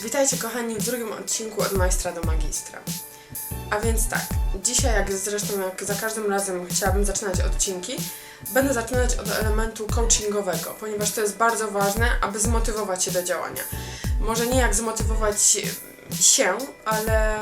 Witajcie kochani w drugim odcinku od majstra do magistra. A więc tak, dzisiaj jak zresztą jak za każdym razem chciałabym zaczynać odcinki, będę zaczynać od elementu coachingowego, ponieważ to jest bardzo ważne, aby zmotywować się do działania. Może nie jak zmotywować się, ale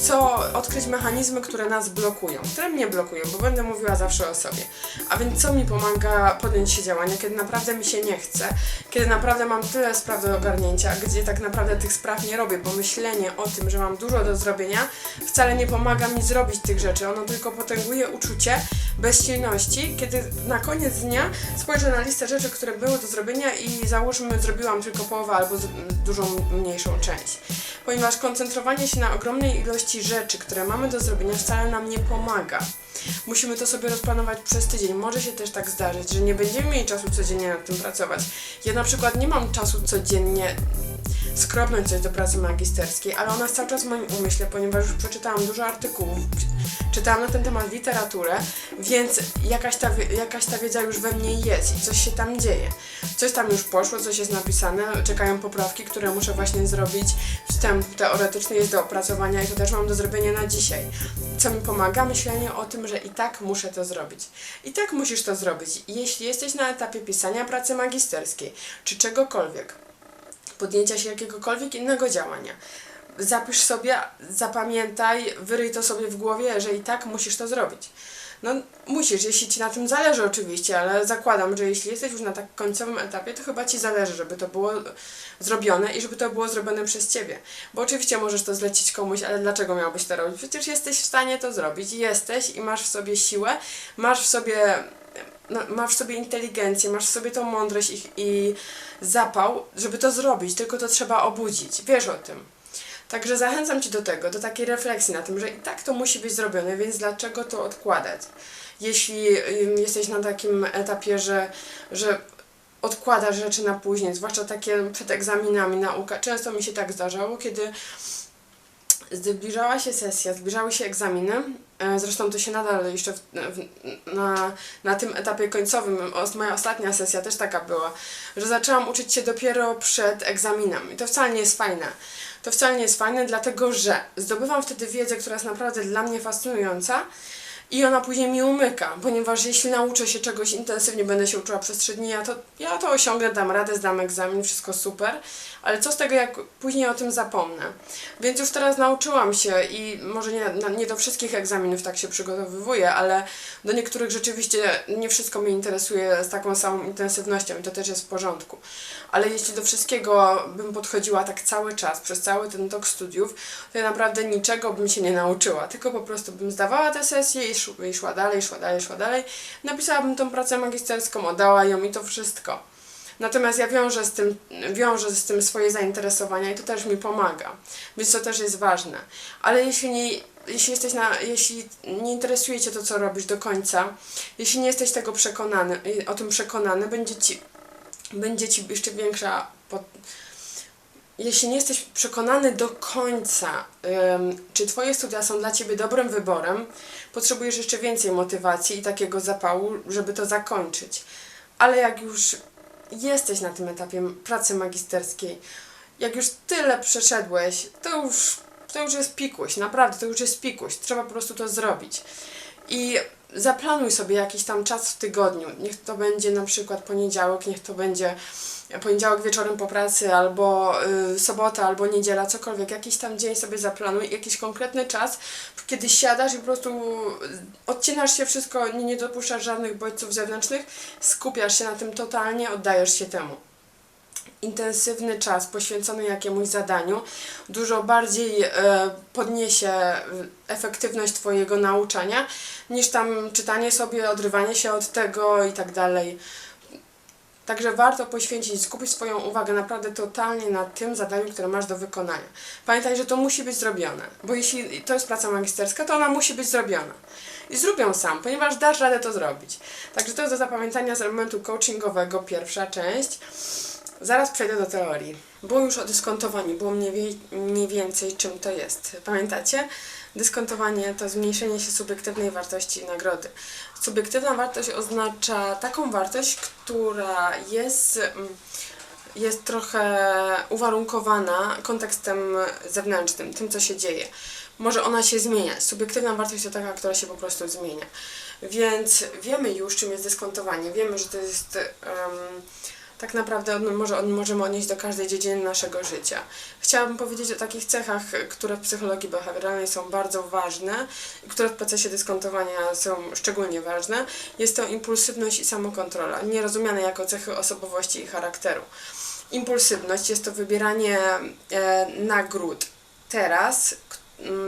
co odkryć mechanizmy, które nas blokują, które mnie blokują, bo będę mówiła zawsze o sobie. A więc co mi pomaga podjąć się działania, kiedy naprawdę mi się nie chce, kiedy naprawdę mam tyle spraw do ogarnięcia, gdzie tak naprawdę tych spraw nie robię, bo myślenie o tym, że mam dużo do zrobienia, wcale nie pomaga mi zrobić tych rzeczy. Ono tylko potęguje uczucie bezsilności, kiedy na koniec dnia spojrzę na listę rzeczy, które były do zrobienia i załóżmy zrobiłam tylko połowę albo dużą mniejszą część. Ponieważ koncentrowanie się na ogromnej ilości rzeczy, które mamy do zrobienia wcale nam nie pomaga. Musimy to sobie rozplanować przez tydzień. Może się też tak zdarzyć, że nie będziemy mieli czasu codziennie nad tym pracować. Ja na przykład nie mam czasu codziennie skropnąć coś do pracy magisterskiej, ale ona jest cały czas w moim umyśle, ponieważ już przeczytałam dużo artykułów, czytałam na ten temat literaturę, więc jakaś ta, jakaś ta wiedza już we mnie jest i coś się tam dzieje. Coś tam już poszło, coś jest napisane, czekają poprawki, które muszę właśnie zrobić. Wstęp teoretyczny jest do opracowania i to też mam do zrobienia na dzisiaj. Co mi pomaga? Myślenie o tym, że i tak muszę to zrobić. I tak musisz to zrobić. Jeśli jesteś na etapie pisania pracy magisterskiej, czy czegokolwiek, podjęcia się jakiegokolwiek innego działania. Zapisz sobie, zapamiętaj, wyryj to sobie w głowie, że i tak musisz to zrobić. No musisz, jeśli Ci na tym zależy oczywiście, ale zakładam, że jeśli jesteś już na tak końcowym etapie, to chyba Ci zależy, żeby to było zrobione i żeby to było zrobione przez Ciebie. Bo oczywiście możesz to zlecić komuś, ale dlaczego miałbyś to robić? Przecież jesteś w stanie to zrobić. Jesteś i masz w sobie siłę, masz w sobie masz w sobie inteligencję, masz w sobie tą mądrość i, i zapał, żeby to zrobić, tylko to trzeba obudzić. Wiesz o tym. Także zachęcam Cię do tego, do takiej refleksji na tym, że i tak to musi być zrobione, więc dlaczego to odkładać? Jeśli jesteś na takim etapie, że, że odkładasz rzeczy na później, zwłaszcza takie przed egzaminami, nauka, często mi się tak zdarzało, kiedy zbliżała się sesja, zbliżały się egzaminy. E, Zresztą to się nadal jeszcze w, w, na, na tym etapie końcowym, moja ostatnia sesja też taka była, że zaczęłam uczyć się dopiero przed egzaminem. I to wcale nie jest fajne. To wcale nie jest fajne, dlatego że zdobywam wtedy wiedzę, która jest naprawdę dla mnie fascynująca. I ona później mi umyka, ponieważ jeśli nauczę się czegoś intensywnie, będę się uczyła przez 3 dni, ja to, ja to osiągnę, dam radę, zdam egzamin, wszystko super, ale co z tego, jak później o tym zapomnę? Więc już teraz nauczyłam się i może nie, nie do wszystkich egzaminów tak się przygotowywuję, ale do niektórych rzeczywiście nie wszystko mnie interesuje z taką samą intensywnością i to też jest w porządku. Ale jeśli do wszystkiego bym podchodziła tak cały czas, przez cały ten tok studiów, to ja naprawdę niczego bym się nie nauczyła, tylko po prostu bym zdawała tę sesję i, i szła dalej, szła dalej, szła dalej. Napisałabym tą pracę magisterską, oddała ją i to wszystko. Natomiast ja wiążę z tym, wiążę z tym swoje zainteresowania i to też mi pomaga, więc to też jest ważne. Ale jeśli nie, jeśli jesteś na, jeśli nie interesuje Cię to, co robisz do końca, jeśli nie jesteś tego przekonany, o tym przekonany, będzie Ci, będzie ci jeszcze większa pod, jeśli nie jesteś przekonany do końca, czy Twoje studia są dla Ciebie dobrym wyborem, potrzebujesz jeszcze więcej motywacji i takiego zapału, żeby to zakończyć. Ale jak już jesteś na tym etapie pracy magisterskiej, jak już tyle przeszedłeś, to już, to już jest pikuś, naprawdę, to już jest pikuś. Trzeba po prostu to zrobić. I zaplanuj sobie jakiś tam czas w tygodniu. Niech to będzie na przykład poniedziałek, niech to będzie poniedziałek wieczorem po pracy, albo y, sobota, albo niedziela, cokolwiek. Jakiś tam dzień sobie zaplanuj, jakiś konkretny czas, kiedy siadasz i po prostu odcinasz się wszystko, nie, nie dopuszczasz żadnych bodźców zewnętrznych, skupiasz się na tym totalnie, oddajesz się temu intensywny czas poświęcony jakiemuś zadaniu dużo bardziej e, podniesie e, efektywność Twojego nauczania niż tam czytanie sobie, odrywanie się od tego i tak dalej. Także warto poświęcić, skupić swoją uwagę naprawdę totalnie na tym zadaniu, które masz do wykonania. Pamiętaj, że to musi być zrobione, bo jeśli to jest praca magisterska, to ona musi być zrobiona. I zrób ją sam, ponieważ dasz radę to zrobić. Także to jest do zapamiętania z elementu coachingowego pierwsza część. Zaraz przejdę do teorii. Było już o dyskontowaniu, było mniej, mniej więcej czym to jest. Pamiętacie? Dyskontowanie to zmniejszenie się subiektywnej wartości nagrody. Subiektywna wartość oznacza taką wartość, która jest, mm, jest trochę uwarunkowana kontekstem zewnętrznym, tym co się dzieje. Może ona się zmieniać. Subiektywna wartość to taka, która się po prostu zmienia. Więc wiemy już, czym jest dyskontowanie. Wiemy, że to jest. em, tak naprawdę może, możemy odnieść do każdej dziedziny naszego życia. Chciałabym powiedzieć o takich cechach, które w psychologii behawioralnej są bardzo ważne które w procesie dyskontowania są szczególnie ważne. Jest to impulsywność i samokontrola, nie rozumiane jako cechy osobowości i charakteru. Impulsywność jest to wybieranie e, nagród teraz,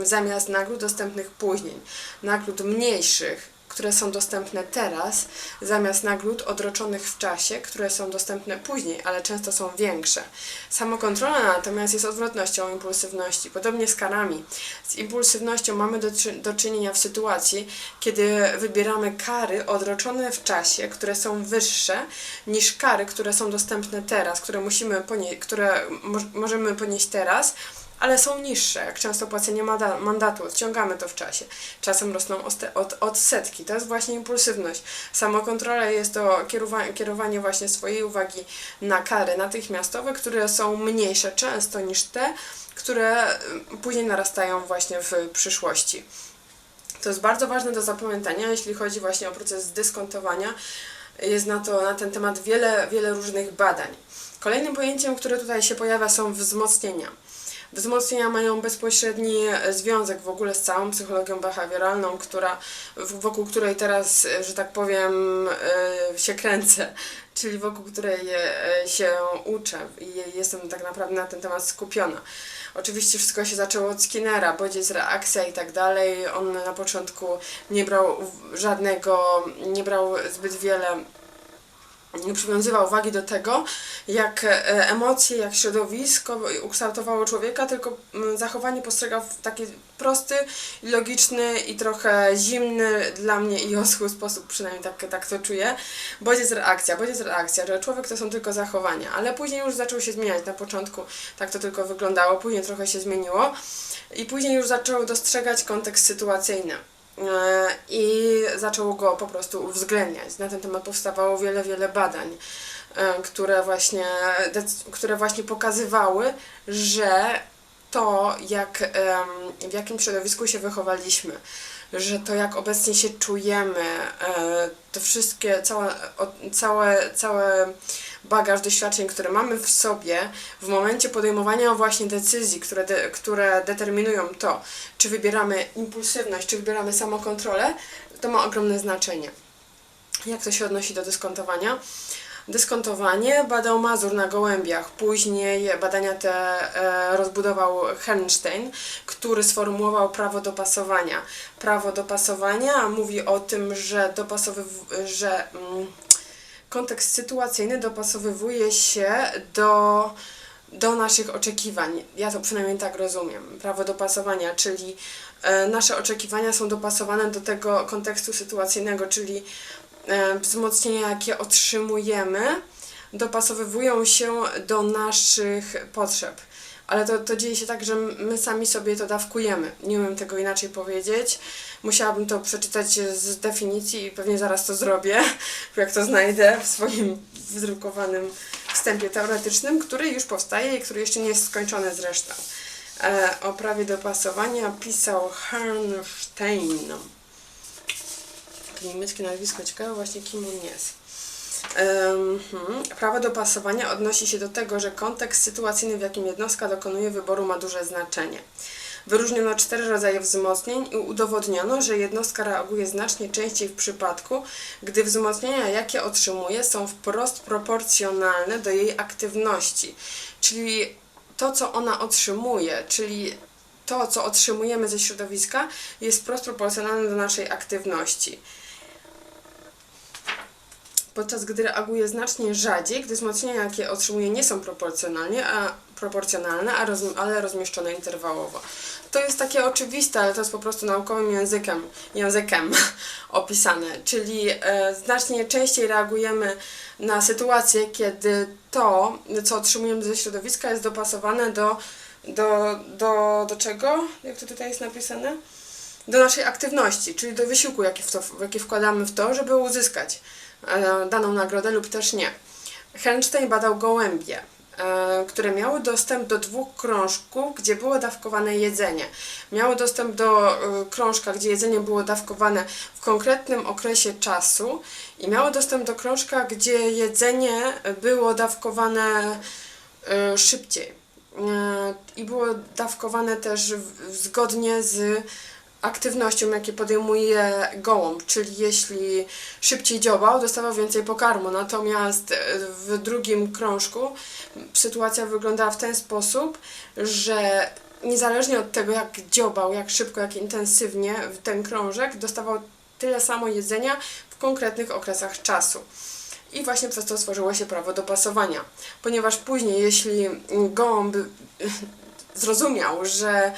zamiast nagród dostępnych później. Nagród mniejszych, które są dostępne teraz, zamiast nagród odroczonych w czasie, które są dostępne później, ale często są większe. Samokontrola natomiast jest odwrotnością impulsywności. Podobnie z karami. Z impulsywnością mamy do, do czynienia w sytuacji, kiedy wybieramy kary odroczone w czasie, które są wyższe niż kary, które są dostępne teraz, które musimy ponieść, które mo- możemy ponieść teraz, ale są niższe, jak często płacenie manda- mandatu, odciągamy to w czasie. Czasem rosną od, odsetki, to jest właśnie impulsywność. Samokontrola jest to kierowa- kierowanie właśnie swojej uwagi na kary natychmiastowe, które są mniejsze często niż te, które y, później narastają właśnie w przyszłości. To jest bardzo ważne do zapamiętania, jeśli chodzi właśnie o proces dyskontowania. Jest na, to, na ten temat wiele, wiele różnych badań. Kolejnym pojęciem, które tutaj się pojawia, są wzmocnienia. Wzmocnienia mają bezpośredni e, związek w ogóle z całą psychologią behawioralną, która, wokół której teraz, e, że tak powiem, e, się kręcę, czyli wokół której się uczę i jestem tak naprawdę na ten temat skupiona. Oczywiście wszystko się zaczęło od Skinnera, bodziec, reakcja i tak dalej. On na początku nie brał żadnego, nie brał zbyt wiele nie przywiązywał uwagi do tego, jak e, emocje, jak środowisko ukształtowało człowieka, tylko mm, zachowanie postrzegał w taki prosty, logiczny i trochę zimny dla mnie i oschły sposób, przynajmniej tak, tak to czuję. Bodziec reakcja, bodziec reakcja, że człowiek to są tylko zachowania, ale później już zaczął się zmieniać. Na początku tak to tylko wyglądało, później trochę się zmieniło i później już zaczął dostrzegać kontekst sytuacyjny. E, i zaczął go po prostu uwzględniać. Na ten temat powstawało wiele, wiele badań, e, które właśnie, które właśnie pokazywały, że to, jak, w jakim środowisku się wychowaliśmy, że to, jak obecnie się czujemy, e, to wszystkie, całe, całe, całe bagaż doświadczeń, które mamy w sobie, w momencie podejmowania właśnie decyzji, które, de, które determinują to, czy wybieramy impulsywność, czy wybieramy samokontrolę, to ma ogromne znaczenie. Jak to się odnosi do dyskontowania? Dyskontowanie badał Mazur na gołębiach. Później badania te e, rozbudował Hernstein, który sformułował prawo dopasowania. Prawo dopasowania mówi o tym, że dopasowy, że mm, kontekst sytuacyjny dopasowywuje się do, do naszych oczekiwań. Ja to przynajmniej tak rozumiem. Prawo dopasowania, czyli e, nasze oczekiwania są dopasowane do tego kontekstu sytuacyjnego, czyli e, wzmocnienia, jakie otrzymujemy, dopasowywują się do naszych potrzeb. Ale to, to dzieje się tak, że my sami sobie to dawkujemy. Nie umiem tego inaczej powiedzieć. Musiałabym to przeczytać z definicji i pewnie zaraz to zrobię, jak to znajdę w swoim wydrukowanym wstępie teoretycznym, który już powstaje i który jeszcze nie jest skończony zresztą. E, o prawie dopasowania pisał Hernstein. Takie niemieckie nazwisko, ciekawe właśnie kim on jest. Em, hmm. Prawo dopasowania odnosi się do tego, że kontekst sytuacyjny, w jakim jednostka dokonuje wyboru, ma duże znaczenie. Wyróżniono cztery rodzaje wzmocnień i udowodniono, że jednostka reaguje znacznie częściej w przypadku, gdy wzmocnienia, jakie otrzymuje, są wprost proporcjonalne do jej aktywności. Czyli to, co ona otrzymuje, czyli to, co otrzymujemy ze środowiska, jest wprost proporcjonalne do naszej aktywności podczas gdy reaguje znacznie rzadziej, gdy wzmocnienia, jakie otrzymuje, nie są proporcjonalnie, a proporcjonalne, a roz, ale rozmieszczone interwałowo. To jest takie oczywiste, ale to jest po prostu naukowym językiem, językiem opisane, czyli e, znacznie częściej reagujemy na sytuacje, kiedy to, co otrzymujemy ze środowiska, jest dopasowane do, do, do, do czego? Jak to tutaj jest napisane? do naszej aktywności, czyli do wysiłku, jaki, w to, jaki wkładamy w to, żeby uzyskać daną nagrodę lub też nie. Herrnstein badał gołębie, e, które miały dostęp do dwóch krążków, gdzie było dawkowane jedzenie. Miały dostęp do e, krążka, gdzie jedzenie było dawkowane w konkretnym okresie czasu i miały dostęp do krążka, gdzie jedzenie było dawkowane e, szybciej. E, I było dawkowane też zgodnie z aktywnością, jakie podejmuje gołąb, czyli jeśli szybciej dziobał, dostawał więcej pokarmu. Natomiast e, w drugim krążku sytuacja wyglądała w ten sposób, że niezależnie od tego, jak dziobał, jak szybko, jak intensywnie ten krążek, dostawał tyle samo jedzenia w konkretnych okresach czasu. I właśnie przez to stworzyło się prawo dopasowania. Ponieważ później, jeśli gołąb zrozumiał, że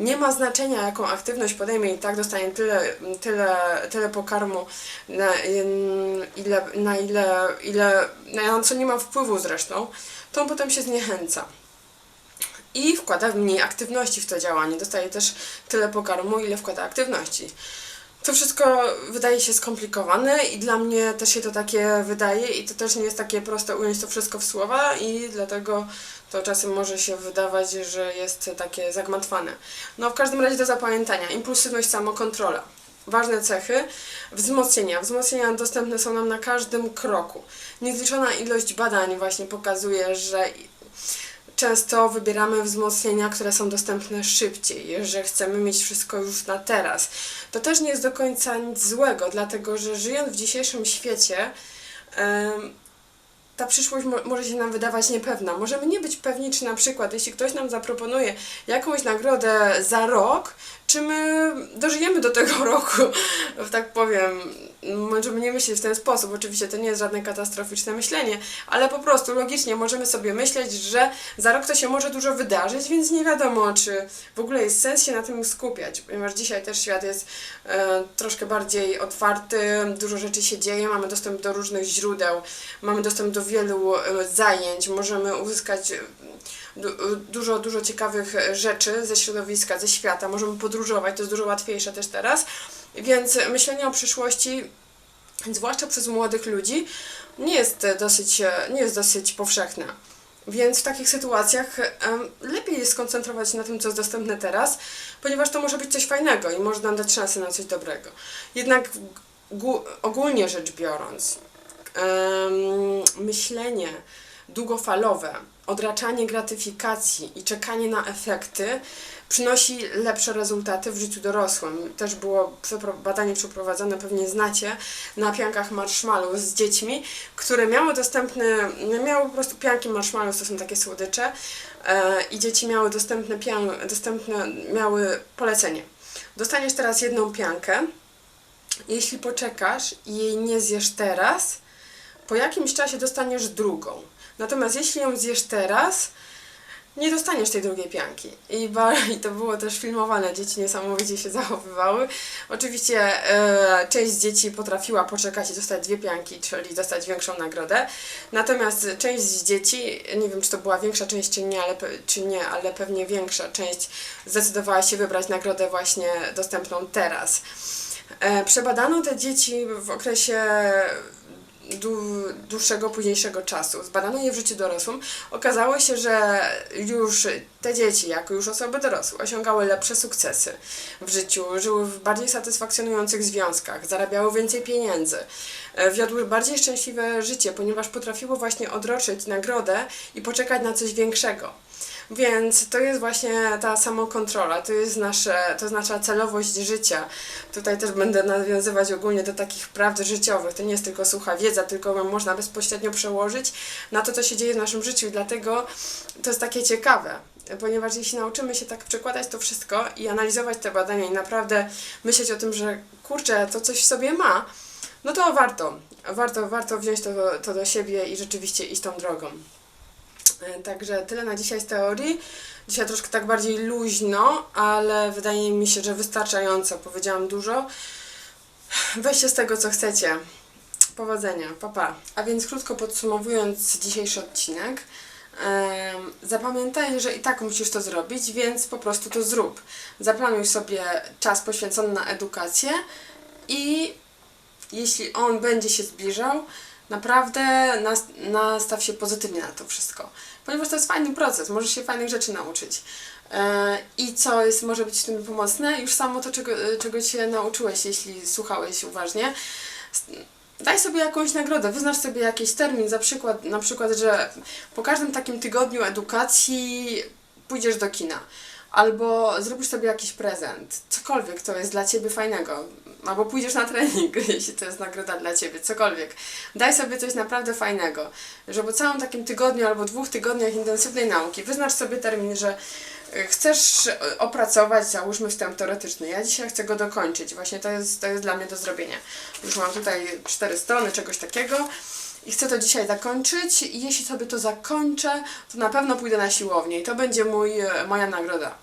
nie ma znaczenia, jaką aktywność podejmie i tak dostanie tyle, tyle, tyle pokarmu, na ile, na ile, ile, na co nie ma wpływu zresztą, to on potem się zniechęca. I wkłada mniej aktywności w to działanie. Dostaje też tyle pokarmu, ile wkłada aktywności. To wszystko wydaje się skomplikowane i dla mnie też się to takie wydaje i to też nie jest takie proste ująć to wszystko w słowa i dlatego to czasem może się wydawać, że jest takie zagmatwane. No w każdym razie do zapamiętania. Impulsywność, samokontrola. Ważne cechy. Wzmocnienia. Wzmocnienia dostępne są nam na każdym kroku. Niezliczona ilość badań właśnie pokazuje, że często wybieramy wzmocnienia, które są dostępne szybciej, że chcemy mieć wszystko już na teraz. To też nie jest do końca nic złego, dlatego że żyjąc w dzisiejszym świecie, ta przyszłość mo- może się nam wydawać niepewna. Możemy nie być pewni, czy na przykład, jeśli ktoś nam zaproponuje jakąś nagrodę za rok, czy my dożyjemy do tego roku, tak powiem. Możemy nie myśleć w ten sposób. Oczywiście to nie jest żadne katastroficzne myślenie, ale po prostu logicznie możemy sobie myśleć, że za rok to się może dużo wydarzyć, więc nie wiadomo, czy w ogóle jest sens się na tym skupiać, ponieważ dzisiaj też świat jest e, troszkę bardziej otwarty, dużo rzeczy się dzieje, mamy dostęp do różnych źródeł, mamy dostęp do wielu e, zajęć, możemy uzyskać e, dużo, dużo ciekawych e, rzeczy ze środowiska, ze świata, możemy podróżować, to jest dużo łatwiejsze też teraz, więc myślenie o przyszłości, zwłaszcza przez młodych ludzi, nie jest dosyć, e, nie jest dosyć powszechne. Więc w takich sytuacjach lepiej jest skoncentrować się na tym, co jest dostępne teraz, ponieważ to może być coś fajnego i może nam dać szansę na coś dobrego. Jednak ogólnie rzecz biorąc, myślenie długofalowe, odraczanie gratyfikacji i czekanie na efekty przynosi lepsze rezultaty w życiu dorosłym. Też było badanie przeprowadzone, pewnie znacie, na piankach marshmallow z dziećmi, które miały dostępne, miały po prostu pianki marshmallow, to są takie słodycze e, i dzieci miały dostępne, pian, dostępne, miały polecenie. Dostaniesz teraz jedną piankę, jeśli poczekasz i jej nie zjesz teraz, po jakimś czasie dostaniesz drugą. Natomiast jeśli ją zjesz teraz, nie dostaniesz tej drugiej pianki. I, I to było też filmowane, dzieci niesamowicie się zachowywały. Oczywiście e, część dzieci potrafiła poczekać i dostać dwie pianki, czyli dostać większą nagrodę. Natomiast część z dzieci, nie wiem czy to była większa część czy nie, ale, czy nie, ale pewnie większa część zdecydowała się wybrać nagrodę właśnie dostępną teraz. E, przebadano te dzieci w okresie dłuższego, późniejszego czasu. Zbadano je w życiu dorosłym. Okazało się, że już te dzieci, jako już osoby dorosłe, osiągały lepsze sukcesy w życiu, żyły w bardziej satysfakcjonujących związkach, zarabiały więcej pieniędzy, e, wiodły bardziej szczęśliwe życie, ponieważ potrafiły właśnie odroczyć nagrodę i poczekać na coś większego. Więc to jest właśnie ta samokontrola, to jest nasze, to jest nasza celowość życia. Tutaj też będę nawiązywać ogólnie do takich prawd życiowych. To nie jest tylko sucha wiedza, tylko można bezpośrednio przełożyć na to, co się dzieje w naszym życiu dlatego to jest takie ciekawe. Ponieważ jeśli nauczymy się tak przekładać to wszystko i analizować te badania i naprawdę myśleć o tym, że kurczę, to coś w sobie ma, no to warto, warto, warto wziąć to, to do siebie i rzeczywiście iść tą drogą. E, Także tyle na dzisiaj z teorii. Dzisiaj troszkę tak bardziej luźno, ale wydaje mi się, że wystarczająco. Powiedziałam dużo. Weźcie z tego, co chcecie. Powodzenia, papa. Pa. A więc krótko podsumowując dzisiejszy odcinek, Zapamiętaj, że i tak musisz to zrobić, więc po prostu to zrób. Zaplanuj sobie czas poświęcony na edukację i jeśli on będzie się zbliżał, naprawdę nas, nastaw się pozytywnie na to wszystko. Ponieważ to jest fajny proces, możesz się fajnych rzeczy nauczyć. E, I co jest, może być w tym pomocne? Już samo to, czego, czego się nauczyłeś, jeśli słuchałeś uważnie. Daj sobie jakąś nagrodę, wyznacz sobie jakiś termin, za przykład, na przykład, że po każdym takim tygodniu edukacji pójdziesz do kina. Albo zrobisz sobie jakiś prezent, cokolwiek to jest dla Ciebie fajnego. Albo pójdziesz na trening, jeśli to jest nagroda dla Ciebie, cokolwiek. Daj sobie coś naprawdę fajnego. Że po całym takim tygodniu albo dwóch tygodniach intensywnej nauki wyznacz sobie termin, że y, chcesz y, opracować, załóżmy wstęp teoretyczny. Ja dzisiaj chcę go dokończyć. Właśnie to jest, to jest dla mnie do zrobienia. Już mam tutaj cztery strony czegoś takiego i chcę to dzisiaj zakończyć i jeśli sobie to zakończę, to na pewno pójdę na siłownię i to będzie mój, e, moja nagroda,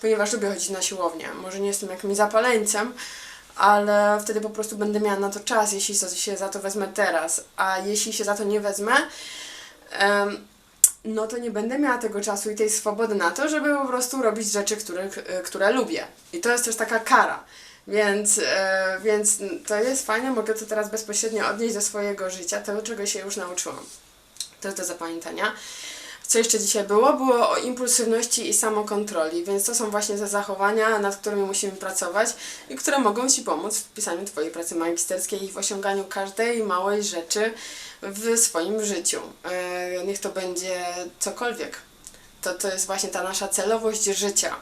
ponieważ lubię chodzić na siłownię. Może nie jestem jakimś zapaleńcem, ale wtedy po prostu będę miała na to czas, jeśli się za to wezmę teraz, a jeśli się za to nie wezmę, no to nie będę miała tego czasu i tej swobody na to, żeby po prostu robić rzeczy, których, e, które lubię. I to jest też taka kara. Więc, e, więc to jest fajne, mogę to teraz bezpośrednio odnieść do swojego życia, tego czego się już nauczyłam. To jest do zapamiętania. Co jeszcze dzisiaj było? Było o impulsywności i samokontroli, więc to są właśnie te zachowania, nad którymi musimy pracować i które mogą Ci pomóc w pisaniu Twojej pracy magisterskiej i w osiąganiu każdej małej rzeczy w swoim życiu. E, Niech to będzie cokolwiek. To, to jest właśnie ta nasza celowość życia.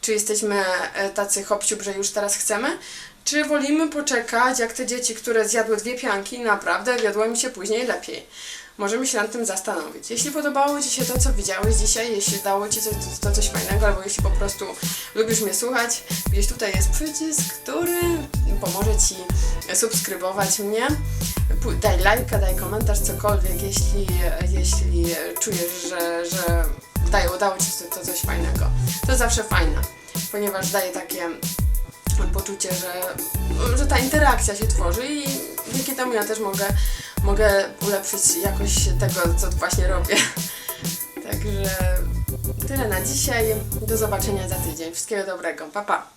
Czy jesteśmy e, tacy hopsiub, że już teraz chcemy? Czy wolimy poczekać, jak te dzieci, które zjadły dwie pianki, naprawdę wiodło mi się później lepiej? Możemy się nad tym zastanowić. Jeśli podobało Ci się to, co widziałeś dzisiaj, jeśli dało Ci to, to, coś fajnego, albo jeśli po prostu lubisz mnie słuchać, gdzieś tutaj jest przycisk, który pomoże Ci subskrybować mnie. Daj lajka, daj komentarz, cokolwiek, jeśli, jeśli czujesz, że, że daje, udało Ci się to, to coś fajnego. To zawsze fajne, ponieważ daje takie poczucie, że, że ta interakcja się tworzy i dzięki temu ja też mogę, mogę ulepszyć jakość tego, co właśnie robię. Także tyle na dzisiaj. Do zobaczenia za tydzień. Wszystkiego dobrego. Pa, pa.